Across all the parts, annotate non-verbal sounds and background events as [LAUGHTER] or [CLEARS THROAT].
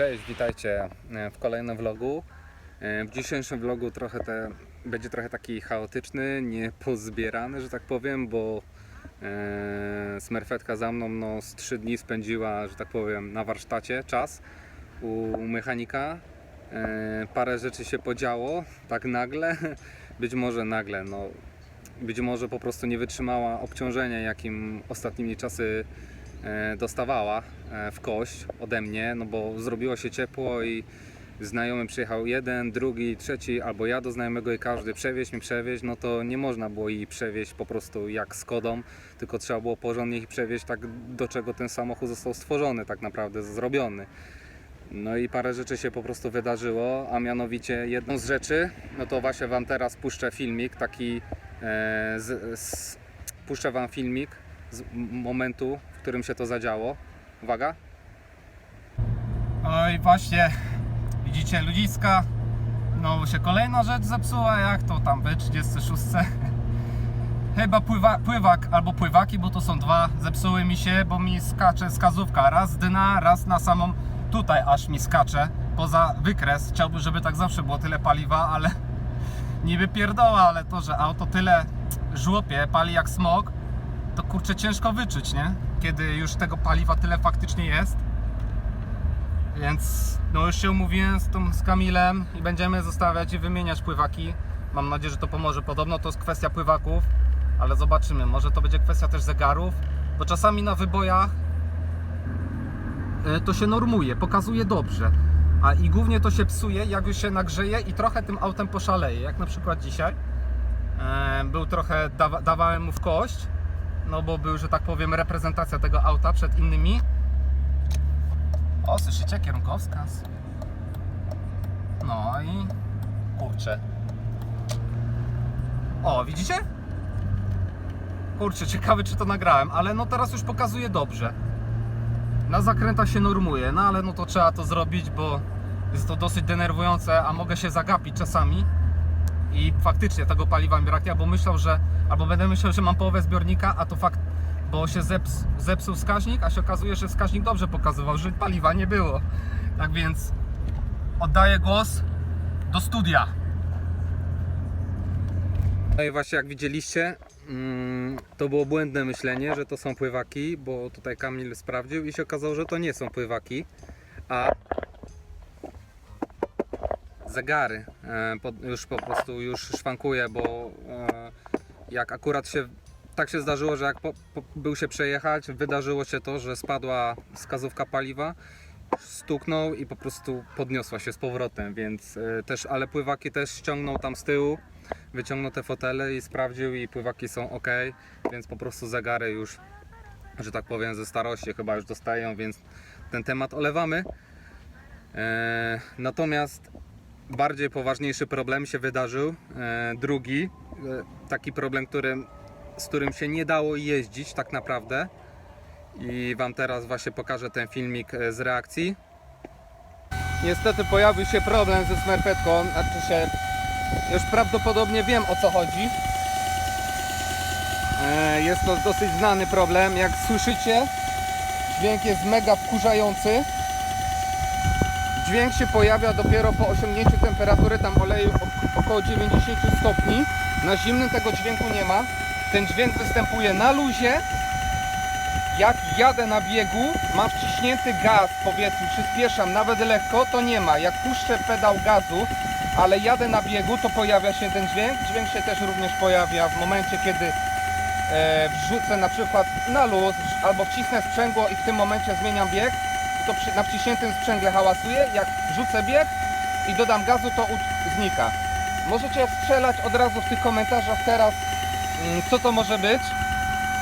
Cześć, witajcie e, w kolejnym vlogu. E, W dzisiejszym vlogu trochę te, będzie trochę taki chaotyczny, niepozbierany, że tak powiem, bo e, smerfetka za mną no, z 3 dni spędziła, że tak powiem, na warsztacie czas u mechanika. E, parę rzeczy się podziało, tak nagle, [LAUGHS] być może nagle, no, być może po prostu nie wytrzymała obciążenia, jakim ostatnimi czasy dostawała e, w kość ode mnie, no bo zrobiło się ciepło i znajomy przyjechał jeden, drugi, trzeci, albo ja do znajomego i każdy przewieźć mi przewieźć, no to nie można było jej przewieźć po prostu jak z kodą, tylko trzeba było porządnie ich przewieźć tak do czego ten samochód został stworzony tak naprawdę, zrobiony. No i parę rzeczy się po prostu wydarzyło, a mianowicie jedną z rzeczy, no to właśnie Wam teraz puszczę filmik, taki, e, z, z, puszczę Wam filmik z momentu, w którym się to zadziało. Uwaga. Oj, właśnie, widzicie ludziska, no się kolejna rzecz zepsuła, jak to tam w 36. [LAUGHS] Chyba pływa, pływak albo pływaki, bo to są dwa, zepsuły mi się, bo mi skacze skazówka, raz dna, raz na samą, tutaj aż mi skacze, poza wykres, chciałbym, żeby tak zawsze było tyle paliwa, ale [LAUGHS] niby pierdoła, ale to, że auto tyle żłopie, pali jak smog, to kurczę ciężko wyczuć, nie? Kiedy już tego paliwa tyle faktycznie jest. Więc no już się umówiłem z, tą, z Kamilem i będziemy zostawiać i wymieniać pływaki. Mam nadzieję, że to pomoże. Podobno to jest kwestia pływaków, ale zobaczymy. Może to będzie kwestia też zegarów, bo czasami na wybojach e, to się normuje, pokazuje dobrze. A i głównie to się psuje, jak już się nagrzeje i trochę tym autem poszaleje. Jak na przykład dzisiaj. E, Był trochę, dawa, dawałem mu w kość, no bo był, że tak powiem, reprezentacja tego auta przed innymi. O, słyszycie? Kierunkowskaz. No i kurczę. O, widzicie? Kurczę, ciekawy czy to nagrałem, ale no teraz już pokazuje dobrze. Na zakrętach się normuje, no ale no to trzeba to zrobić, bo jest to dosyć denerwujące, a mogę się zagapić czasami. I faktycznie tego paliwa mi braknie, bo myślał, że albo będę myślał, że mam połowę zbiornika, a to fakt, bo się zeps, zepsuł wskaźnik, a się okazuje, że wskaźnik dobrze pokazywał, że paliwa nie było. Tak więc oddaję głos do studia. No i właśnie jak widzieliście, mm, to było błędne myślenie, że to są pływaki, bo tutaj Kamil sprawdził i się okazało, że to nie są pływaki, a zegary. E, już po prostu już szwankuje, bo e, jak akurat się tak się zdarzyło, że jak po, po, był się przejechać, wydarzyło się to, że spadła wskazówka paliwa, stuknął i po prostu podniosła się z powrotem, więc e, też, ale pływaki też ściągnął tam z tyłu, wyciągnął te fotele i sprawdził i pływaki są ok, więc po prostu zegary już, że tak powiem, ze starości chyba już dostają, więc ten temat olewamy. Natomiast bardziej poważniejszy problem się wydarzył, e, drugi, e, taki problem, którym, z którym się nie dało jeździć tak naprawdę i Wam teraz właśnie pokażę ten filmik e, z reakcji. Niestety pojawił się problem ze smerfetką, znaczy się już prawdopodobnie wiem o co chodzi. Jest to dosyć znany problem. Jak słyszycie, dźwięk jest mega wkurzający. Dźwięk się pojawia dopiero po osiągnięciu temperatury tam oleju ok- około 90 stopni. Na zimnym tego dźwięku nie ma. Ten dźwięk występuje na luzie. Jak jadę na biegu, mam wciśnięty gaz, powiedzmy, przyspieszam nawet lekko, to nie ma. Jak puszczę pedał gazu, ale jadę na biegu, to pojawia się ten dźwięk. Dźwięk się też również pojawia w momencie, kiedy e, wrzucę na przykład na luz albo wcisnę sprzęgło i w tym momencie zmieniam bieg, to przy, na wciśniętym sprzęgle hałasuje. Jak wrzucę bieg i dodam gazu, to u- znika. Możecie strzelać od razu w tych komentarzach teraz, mm, co to może być.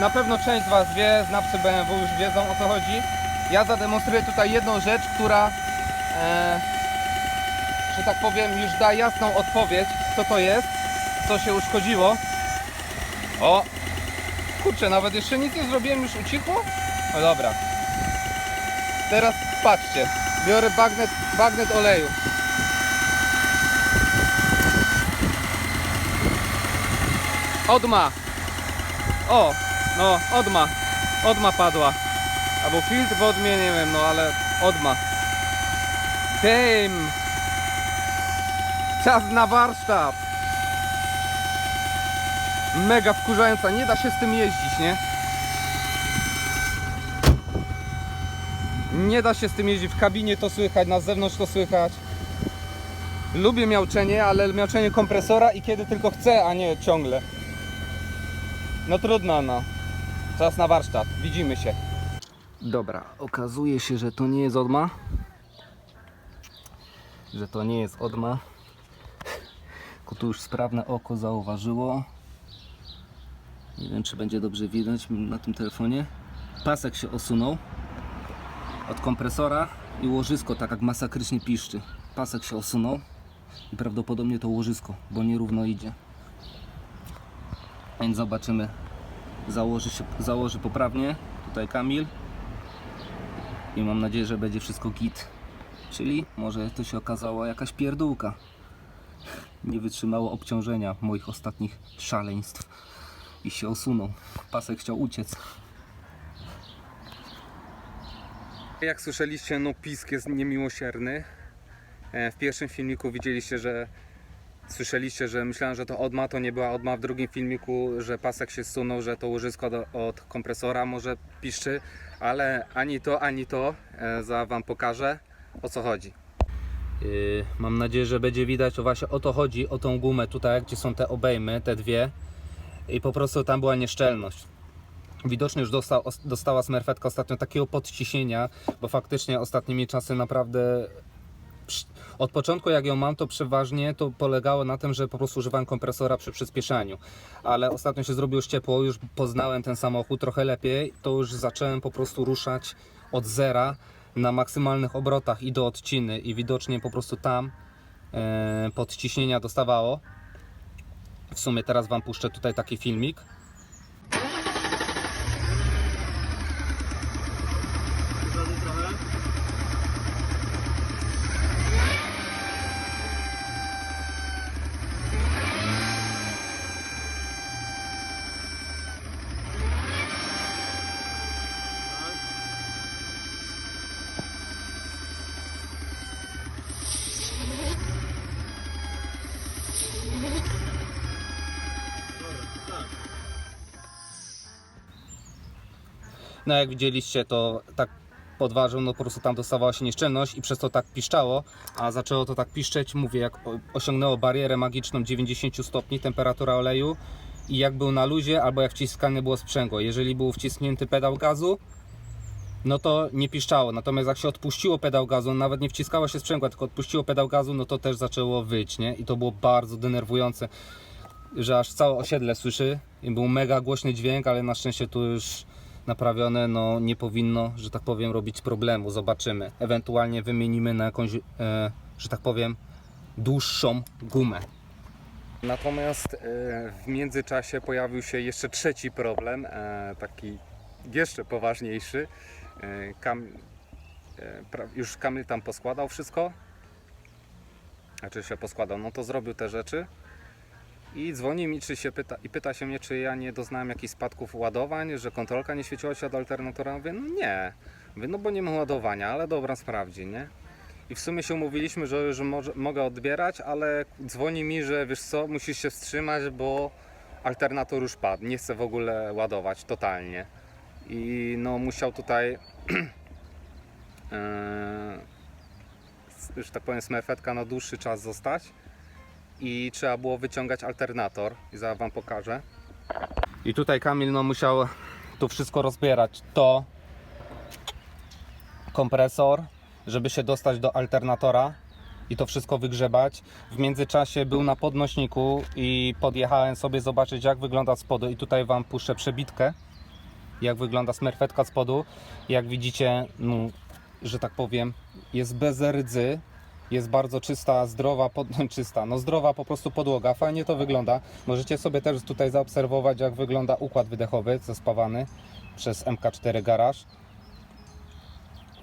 Na pewno część z Was wie, znawcy BMW już wiedzą o co chodzi. Ja zademonstruję tutaj jedną rzecz, która, e, że tak powiem, już da jasną odpowiedź, co to jest, co się uszkodziło. O! Kurczę, nawet jeszcze nic nie zrobiłem, już ucichło? No dobra. Teraz patrzcie, biorę bagnet, bagnet oleju. Odma. O, no, odma. Odma padła. Albo filtr w odmie, nie wiem, no ale odma. Tym! Czas na warsztat! Mega wkurzająca, nie da się z tym jeździć, nie? Nie da się z tym jeździć, w kabinie to słychać, na zewnątrz to słychać. Lubię miauczenie, ale miauczenie kompresora i kiedy tylko chcę, a nie ciągle. No trudno, no. Czas na warsztat, widzimy się. Dobra, okazuje się, że to nie jest odma. Że to nie jest odma. Tu już sprawne oko zauważyło. Nie wiem, czy będzie dobrze widać na tym telefonie. Pasek się osunął od kompresora i łożysko tak jak masakrycznie piszczy. Pasek się osunął i prawdopodobnie to łożysko, bo nierówno idzie. Więc zobaczymy. Założy, się, założy poprawnie. Tutaj Kamil. I mam nadzieję, że będzie wszystko git. Czyli może to się okazała jakaś pierdółka. Nie wytrzymało obciążenia moich ostatnich szaleństw. I się osunął. Pasek chciał uciec. Jak słyszeliście, no pisk jest niemiłosierny. E, W pierwszym filmiku widzieliście, że słyszeliście, że myślałem, że to odma, to nie była odma. W drugim filmiku, że pasek się zsunął, że to łożysko do, od kompresora może piszczy, ale ani to, ani to e, za Wam pokażę o co chodzi. Yy, mam nadzieję, że będzie widać, o właśnie o to chodzi, o tą gumę tutaj, gdzie są te obejmy, te dwie i po prostu tam była nieszczelność. Widocznie już dostał, os- dostała smerfetka ostatnio takiego podciśnienia, bo faktycznie ostatnimi czasy naprawdę od początku jak ją mam, to przeważnie to polegało na tym, że po prostu używałem kompresora przy przyspieszaniu. Ale ostatnio się zrobiło już ciepło, już poznałem ten samochód trochę lepiej, to już zacząłem po prostu ruszać od zera na maksymalnych obrotach i do odciny i widocznie po prostu tam e, podciśnienia dostawało. W sumie teraz Wam puszczę tutaj taki filmik. No jak widzieliście to tak podważył, no po prostu tam dostawała się nieszczelność i przez to tak piszczało, a zaczęło to tak piszczeć, mówię, jak osiągnęło barierę magiczną 90 stopni temperatura oleju i jak był na luzie, albo jak wciskane było sprzęgło. Jeżeli był wciśnięty pedał gazu, no to nie piszczało. Natomiast jak się odpuściło pedał gazu, nawet nie wciskało się sprzęgła, tylko odpuściło pedał gazu, no to też zaczęło wyć, nie? I to było bardzo denerwujące, że aż całe osiedle słyszy. I był mega głośny dźwięk, ale na szczęście tu już naprawione, no nie powinno, że tak powiem, robić problemu. Zobaczymy. Ewentualnie wymienimy na jakąś, e, że tak powiem, dłuższą gumę. Natomiast e, w międzyczasie pojawił się jeszcze trzeci problem, e, taki jeszcze poważniejszy. E, Kam, e, pra, już Kamil tam poskładał wszystko. Znaczy się poskładał, no to zrobił te rzeczy. I dzwoni mi czy się pyta, i pyta się mnie, czy ja nie doznałem jakichś spadków ładowań, że kontrolka nie świeciła się od alternatora. Mówię, no nie. Mówię, no bo nie ma ładowania, ale dobra, sprawdzi, nie? I w sumie się umówiliśmy, że już może, mogę odbierać, ale dzwoni mi, że wiesz co, musisz się wstrzymać, bo alternator już padł, nie chce w ogóle ładować totalnie. I no musiał tutaj, [CLEARS THROAT] e, że tak powiem, smerfetka na dłuższy czas zostać i trzeba było wyciągać alternator i zaraz Wam pokażę. I tutaj Kamil no musiał tu wszystko rozbierać. To kompresor, żeby się dostać do alternatora i to wszystko wygrzebać. W międzyczasie był na podnośniku i podjechałem sobie zobaczyć jak wygląda spodu i tutaj Wam puszczę przebitkę jak wygląda smerfetka spodu. Jak widzicie, no, że tak powiem, jest bez rdzy, jest bardzo czysta, zdrowa, pod... [LAUGHS] czysta, no zdrowa po prostu podłoga, fajnie to wygląda. Możecie sobie też tutaj zaobserwować jak wygląda układ wydechowy zespawany przez MK4 Garage.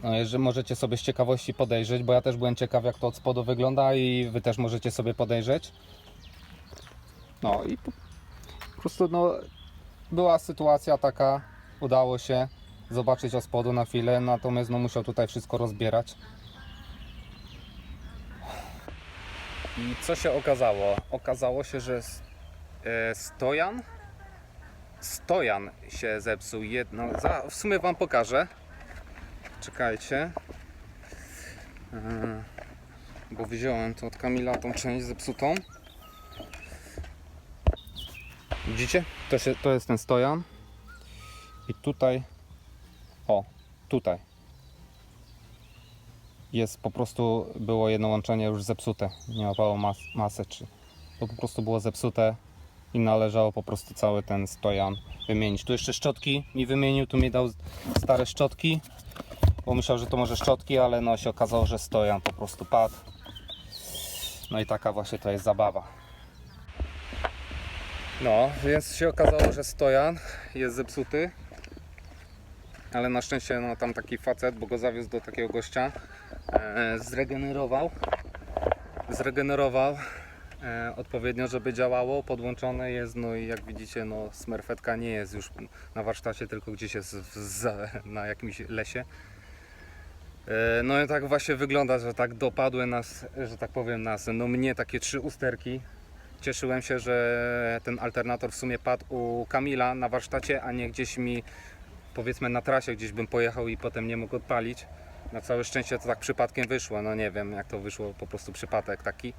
No, możecie sobie z ciekawości podejrzeć, bo ja też byłem ciekaw jak to od spodu wygląda i wy też możecie sobie podejrzeć. No i po, po prostu no, była sytuacja taka, udało się zobaczyć od spodu na chwilę, natomiast no, musiał tutaj wszystko rozbierać. I co się okazało? Okazało się, że e, stojan stojan się zepsuł. Jedno, za, w sumie wam pokażę. Czekajcie. E, bo wziąłem to od Kamila tą część zepsutą. Widzicie? To, się, to jest ten stojan. I tutaj, o, tutaj jest po prostu, było jedno łączenie już zepsute. Nie łapało mas, masy, czy to po prostu było zepsute i należało po prostu cały ten stojan wymienić. Tu jeszcze szczotki mi wymienił, tu mi dał stare szczotki, bo myślał, że to może szczotki, ale no się okazało, że stojan po prostu padł. No i taka właśnie to jest zabawa. No, więc się okazało, że stojan jest zepsuty. Ale na szczęście no, tam taki facet, bo go zawiózł do takiego gościa, e, zregenerował. Zregenerował e, odpowiednio, żeby działało. Podłączone jest, no i jak widzicie, no smerfetka nie jest już na warsztacie, tylko gdzieś jest w, na jakimś lesie. E, No i tak właśnie wygląda, że tak dopadły nas, że tak powiem nas, no mnie takie trzy usterki. Cieszyłem się, że ten alternator w sumie padł u Kamila na warsztacie, a nie gdzieś mi powiedzmy na trasie gdzieś bym pojechał i potem nie mógł odpalić. Na całe szczęście to tak przypadkiem wyszło. No nie wiem jak to wyszło, po prostu przypadek taki.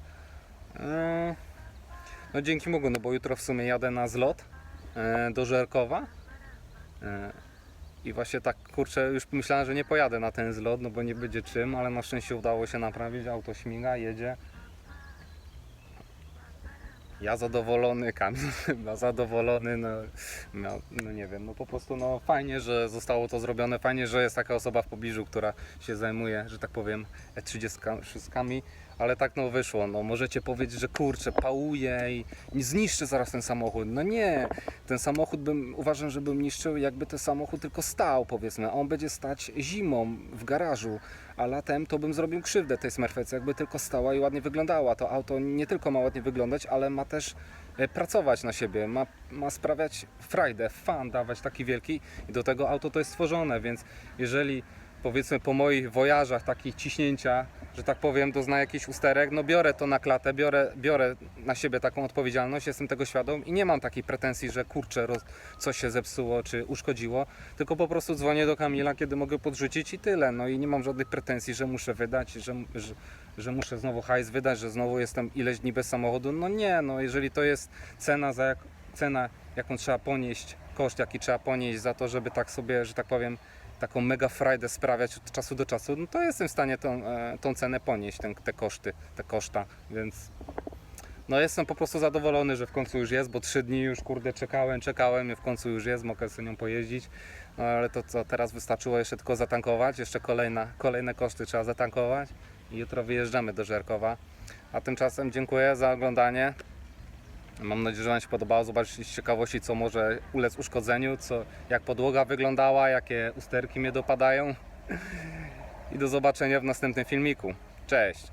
Eee, No dzięki Bogu, no bo jutro w sumie jadę na zlot e, do Żerkowa. E, I właśnie tak kurczę, już myślałem, że nie pojadę na ten zlot, no bo nie będzie czym, ale na szczęście udało się naprawić. Auto śmiga, jedzie. Ja zadowolony, Kamil [LAUGHS] chyba zadowolony, no, miał, no nie wiem, no po prostu no fajnie, że zostało to zrobione, fajnie, że jest taka osoba w pobliżu, która się zajmuje, że tak powiem, E30 ale tak no wyszło, no. Możecie powiedzieć, że kurczę, pałuje i nie zniszczy zaraz ten samochód, no nie, ten samochód bym, uważam, że bym niszczył jakby ten samochód tylko stał powiedzmy, a on będzie stać zimą w garażu, a latem to bym zrobił krzywdę tej smerfece, jakby tylko stała i ładnie wyglądała. To auto nie tylko ma ładnie wyglądać, ale ma też e, pracować na siebie, ma, ma sprawiać frajdę, fan dawać taki wielki i do tego auto to jest stworzone, więc jeżeli powiedzmy po moich wojażach takich ciśnięcia, że tak powiem, dozna jakiś usterek, no biorę to na klatę, biorę, biorę na siebie taką odpowiedzialność, jestem tego świadom i nie mam takiej pretensji, że kurczę, roz, coś się zepsuło czy uszkodziło, tylko po prostu dzwonię do Kamila, kiedy mogę podrzucić i tyle. No i nie mam żadnych pretensji, że muszę wydać, że, że, że muszę znowu hajs wydać, że znowu jestem ileś dni bez samochodu. No nie, no jeżeli to jest cena, za jak, cena jaką trzeba ponieść, koszt jaki trzeba ponieść za to, żeby tak sobie, że tak powiem, taką mega frajdę sprawiać od czasu do czasu, no to jestem w stanie tą, e, tą cenę ponieść, ten, te koszty, te koszta, więc no jestem po prostu zadowolony, że w końcu już jest, bo trzy dni już kurde czekałem, czekałem i w końcu już jest, mogę sobie nią pojeździć, no ale to co, teraz wystarczyło jeszcze tylko zatankować, jeszcze kolejna, kolejne koszty trzeba zatankować i jutro wyjeżdżamy do Żerkowa, a tymczasem dziękuję za oglądanie. Mam nadzieję, że Wam się podobało. Zobaczyć z ciekawości, co może ulec uszkodzeniu, co, jak podłoga wyglądała, jakie usterki mnie dopadają. [LAUGHS] I do zobaczenia w następnym filmiku. Cześć!